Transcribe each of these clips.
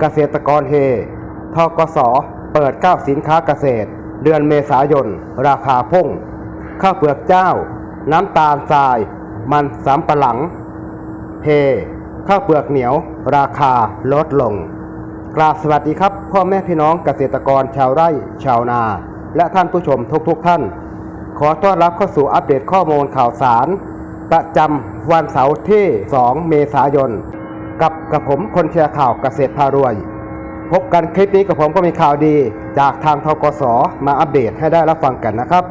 เกษตรกรเฮทกส เปิดเก้าสินค้าเกษตร เดือนเมษายน ราคาพุ่ง ข้าวเปลือกเจ้า น้ำตาลทราย มันสำปะหลังเฮข้าวเปลือกเหนียว ราคาลดลง กราบสวัสดีครับ พ่อแม่พี่น้องเกษตรกรชาวไร่ชาวนา และท่านผู้ชมทุกๆทท่าน ขอต้อนรับเข้าสู่อัปเดตข้อมูลข่าวสาร ประจำวันเสาร์ที่ 2 เมษายน กับกับผมคนแชร์ข่าวเกษตรพารวย พบกันคลิปนี้กับผมก็มีข่าวดี จากทางทกสมาอัปเดตให้ได้รับฟังกันนะครับ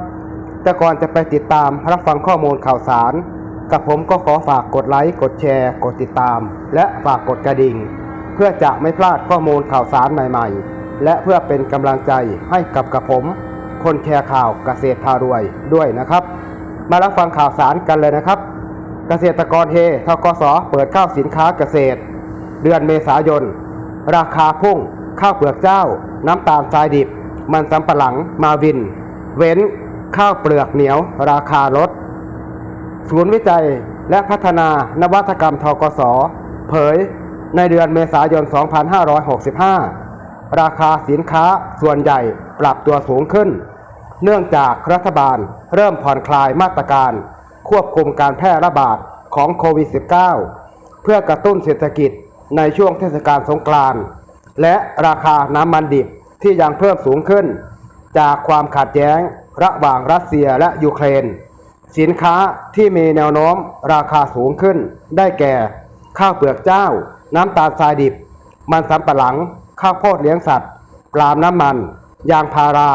แต่ก่อนจะไปติดตามรับฟังข้อมูลข่าวสาร กับผมก็ขอฝากกดไลค์กดแชร์ กดติดตาม และฝากกดกระดิ่ง เพื่อจะไม่พลาดข้อมูลข่าวสารใหม่ๆ และเพื่อเป็นกำลังใจให้กับกับผม คนแชร์ข่าวเกษตรพารวยด้วยนะครับ มารับฟังข่าวสารกันเลยนะครับ เกษตรกรเฮทกสเปิดข้าวสินค้าเกษตร เดือนเมษายน ราคาพุ่ง ข้าวเปลือกเจ้า น้ำตาลทรายดิบ มันสำปะหลังมาวิน เว้น ข้าวเปลือกเหนียว ราคาลด ศูนย์วิจัยและพัฒนานวัตกรรมทกส เผย ในเดือนเมษายน 2565 ราคาสินค้าส่วนใหญ่ปรับตัวสูงขึ้น เนื่องจากรัฐบาลเริ่มผ่อนคลายมาตรการ ควบคุมการแพร่ระบาดของโควิด -19 เพื่อกระตุ้นเศรษฐกิจในช่วงเทศกาลสงกรานต์และราคาน้ำมันดิบที่ยังเพิ่มสูงขึ้น จากความขัดแย้งระหว่างรัสเซียและยูเครน สินค้าที่มีแนวโน้มราคาสูงขึ้น ได้แก่ ข้าวเปลือกเจ้า น้ำตาลทรายดิบ มันสำปะหลัง ข้าวโพดเลี้ยงสัตว์ ปลามน้ำมัน ยางพารา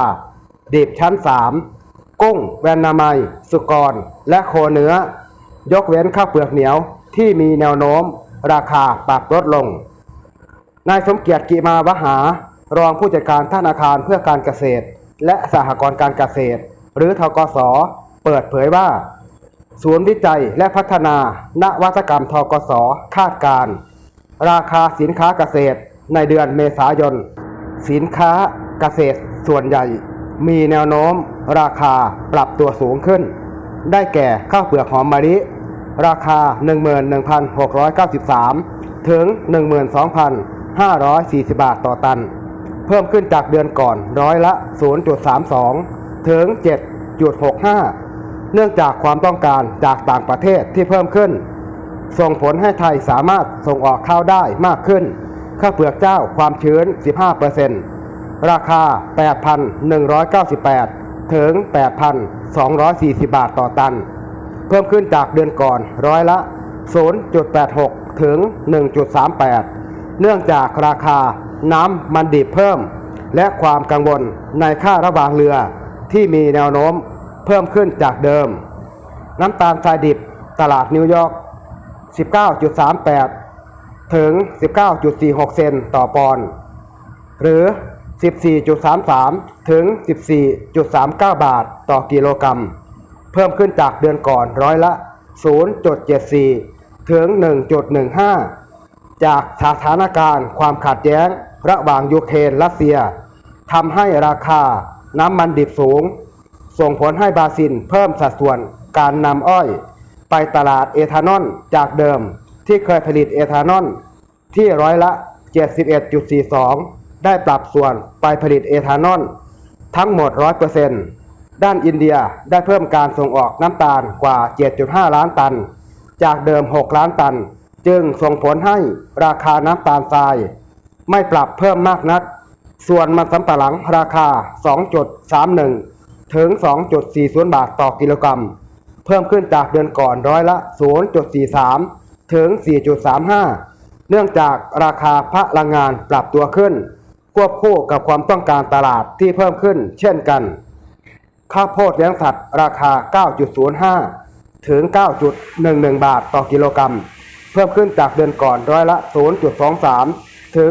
ดิบชั้น 3 กุ้ง แวนนามัยสุกร และโคเนื้อ ยกเว้นข้าวเปลือกเหนียวที่มีแนวโน้ม ราคาปรับลดลง นายสมเกียรติกิมาวหารองผู้จัดการธนาคารเพื่อการเกษตร และสหกรณ์การเกษตร หรือทกส เปิดเผยว่า ศูนย์วิจัยและพัฒนา นวัตกรรมทกส คาดการ ราคาสินค้าเกษตรในเดือนเมษายน สินค้าเกษตรส่วนใหญ่ มีแนวโน้ม ราคาปรับตัวสูงขึ้น ได้แก่ข้าวเปลือกหอมมะลิ ราคา 11,693 ถึง 12,540 บาทต่อตัน เพิ่มขึ้นจากเดือนก่อนร้อยละ 0.32 ถึง 7.65 เนื่องจากความต้องการจากต่างประเทศที่เพิ่มขึ้น ส่งผลให้ไทยสามารถส่งออกข้าวได้มากขึ้น ข้าวเปลือกเจ้าความชื้น 15% ราคา 8,198 ถึง 8,240 บาทต่อตัน เพิ่มขึ้นจากเดือนก่อนร้อยละ 0.86 ถึง 1.38 เนื่องจากราคาน้ำมันดิบเพิ่ม และความกังวลในค่าระหว่างเรือที่มีแนวโน้มเพิ่มขึ้นจากเดิม น้ำตาลทรายดิบตลาดนิวยอร์ก 19.38 ถึง 19.46 เซนต์ต่อปอนด์หรือ 14.33 ถึง 14.39 บาทต่อกิโลกรัม เพิ่มขึ้นจากเดือนก่อนร้อยละ 0.74 ถึง 1.15 จากสถานการณ์ความขัดแย้งระหว่างยูเครนรัสเซียทำให้ราคาน้ำมันดิบสูง ส่งผลให้บราซิลเพิ่มสัดส่วนการนำอ้อย ไปตลาดเอทานอลจากเดิมที่เคยผลิตเอทานอลที่ร้อยละ 71.42 ได้ปรับส่วนไปผลิตเอทานอลทั้งหมด 100%ด้านอินเดียได้เพิ่มการส่งออกน้ำตาลกว่า 7.5 ล้านตัน จากเดิม 6 ล้านตัน จึงส่งผลให้ราคาน้ำตาลทราย ไม่ปรับเพิ่มมากนัก ส่วนมันสำปะหลังราคา 2.31 ถึง 2.40 บาทต่อกิโลกรัม เพิ่มขึ้นจากเดือนก่อนร้อยละ 0.43 ถึง 4.35 เนื่องจากราคาพลังงานปรับตัวขึ้น ควบคู่กับความต้องการตลาดที่เพิ่มขึ้น เช่นกัน ข้าวโพดเลี้ยงสัตว์ราคา 9.05 ถึง 9.11 บาทต่อกิโลกรัม เพิ่มขึ้นจากเดือนก่อนร้อยละ 0.23 ถึง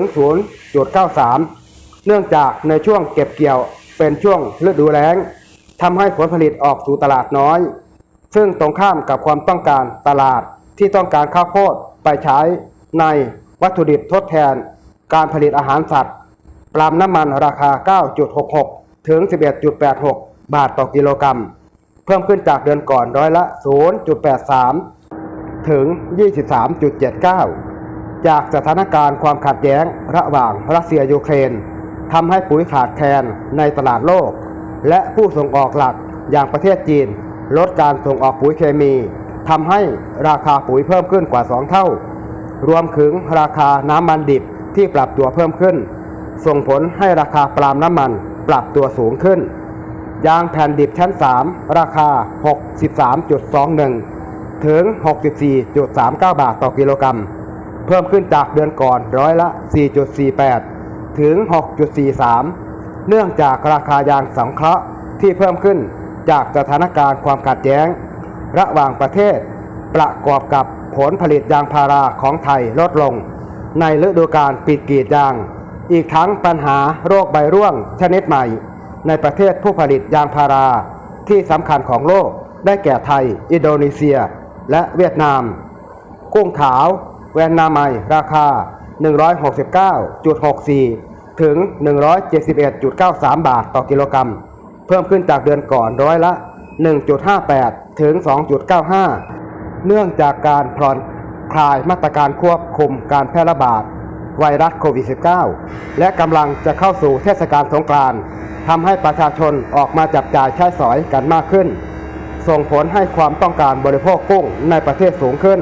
0.93 เนื่องจากในช่วงเก็บเกี่ยวเป็นช่วงฤดูแล้งทำให้ผลผลิตออกสู่ตลาดน้อย ซึ่งตรงข้ามกับความต้องการตลาดที่ต้องการข้าวโพดไปใช้ในวัตถุดิบทดแทน การผลิตอาหารสัตว์ ปลามน้ำมันราคา 9.66 ถึง 11.86 บาทต่อกิโลกรัม เพิ่มขึ้นจากเดือนก่อนร้อยละ 0.83 ถึง 23.79 จากสถานการณ์ความขัดแย้งระหว่างรัสเซียยูเครนทำให้ปุ๋ยขาดแคลนในตลาดโลก และผู้ส่งออกหลักอย่างประเทศจีน ลดการส่งออกปุ๋ยเคมีทำให้ราคาปุ๋ยเพิ่มขึ้นกว่า 2 เท่า รวมถึงราคาน้ำมันดิบที่ปรับตัวเพิ่มขึ้น ส่งผลให้ราคาปาล์มน้ำมันปรับตัวสูงขึ้น ยางแผ่นดิบชั้น 3 ราคา 63.21 ถึง 64.39 บาทต่อกิโลกรัม เพิ่มขึ้นจากเดือนก่อนร้อยละ 4.48 ถึง 6.43 เนื่องจากราคายางสังเคราะห์ที่เพิ่มขึ้นจากสถานการณ์ความขัดแย้ง ระหว่างประเทศ ประกอบกับผลผลิตยางพาราของไทยลดลง ในฤดูกาลปิดกีดยาง อีกทั้งปัญหาโรคใบร่วงชนิดใหม่ ในประเทศผู้ผลิตยางพาราที่สำคัญของโลกได้แก่ไทย อินโดนีเซีย และเวียดนาม กุ้งขาว แวนนาไมราคา 169.64 ถึง 171.93 บาทต่อกิโลกรัม เพิ่มขึ้นจากเดือนก่อนร้อยละ 1.58 ถึง 2.95 เนื่องจากการผ่อนคลายมาตรการควบคุมการแพร่ระบาด ไวรัสโควิด -19 และกำลังจะเข้าสู่เทศกาลสงกรานต์ทำให้ประชาชนออกมาจับจ่ายใช้สอยกันมากขึ้น ส่งผลให้ความต้องการบริโภคกุ้งในประเทศสูงขึ้น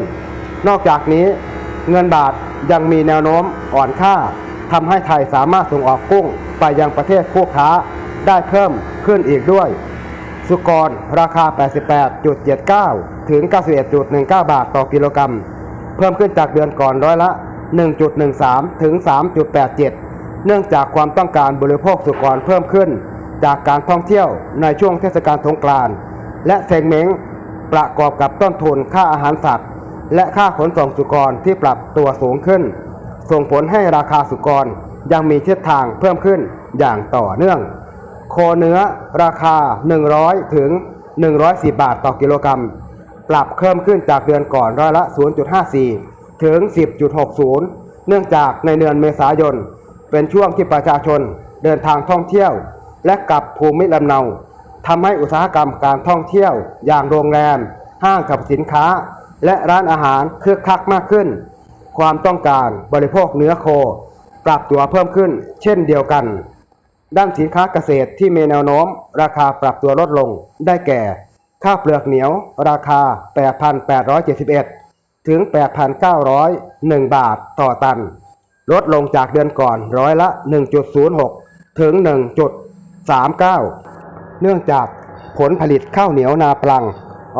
นอกจากนี้ เงินบาทยังมีแนวโน้มอ่อนค่าทำให้ไทยสามารถส่งออกกุ้งไปยังประเทศคู่ค้าได้เพิ่มขึ้นอีกด้วย สุกรราคา 88.79 ถึง 91.19 บาทต่อกิโลกรัม เพิ่มขึ้นจากเดือนก่อนร้อยละ 1.13 ถึง 3.87 เนื่องจากความต้องการบริโภคสุกรเพิ่มขึ้น จากการท่องเที่ยวในช่วงเทศกาลสงกรานต์และเซงเม้งประกอบกับต้นทุนค่าอาหารสัตว์ และค่าขนส่งสุกรที่ปรับตัวสูงขึ้น ส่งผลให้ราคาสุกรยังมีทิศทางเพิ่มขึ้นอย่างต่อเนื่อง โคเนื้อราคา 100 ถึง 110 บาทต่อกิโลกรัม ปรับเพิ่มขึ้นจากเดือนก่อนร้อยละ 0.54 ถึง 10.60 เนื่องจากในเดือนเมษายน เป็นช่วงที่ประชาชนเดินทางท่องเที่ยว และกลับภูมิลำเนาทำให้อุตสาหกรรมการท่องเที่ยว อย่างโรงแรม ห้างสรรพสินค้า และร้านอาหารคึกคักมากขึ้น ความต้องการบริโภคเนื้อโค ปรับตัวเพิ่มขึ้น เช่นเดียวกัน ด้านสินค้าเกษตรที่มีแนวโน้ม ราคาปรับตัวลดลงได้แก่ ข้าวเปลือกเหนียว ราคา 8,871 ถึง 8,901 บาทต่อตัน ลดลงจากเดือนก่อนร้อยละ 1.06 ถึง 1.39 เนื่องจากผลผลิตข้าวเหนียวนาปลัง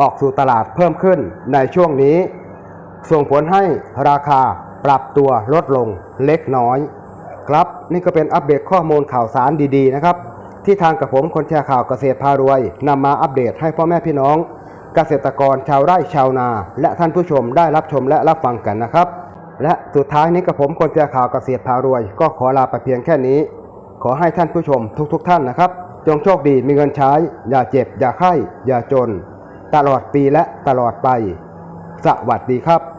ออกสู่ตลาดเพิ่มขึ้นในช่วงนี้ ส่งผลให้ราคาปรับตัวลดลงเล็กน้อย ครับนี่ก็เป็นอัปเดตข้อมูลข่าวสารดีๆนะครับ ที่ทางกับผมคนแชร์ข่าวเกษตรพารวยนำมาอัปเดตให้พ่อแม่พี่น้อง เกษตรกรชาวไร่ชาวนา และท่านผู้ชมได้รับชมและรับฟังกันนะครับ และสุดท้ายนี้กับผมคนแชร์ข่าวเกษตรพารวย ก็ขอลาไปเพียงแค่นี้ ขอให้ท่านผู้ชมทุกๆทท่านนะครับ จงโชคดีมีเงินใช้ อย่าเจ็บ อย่าไข้ อย่าจน ตลอดปีและตลอดไป สวัสดีครับ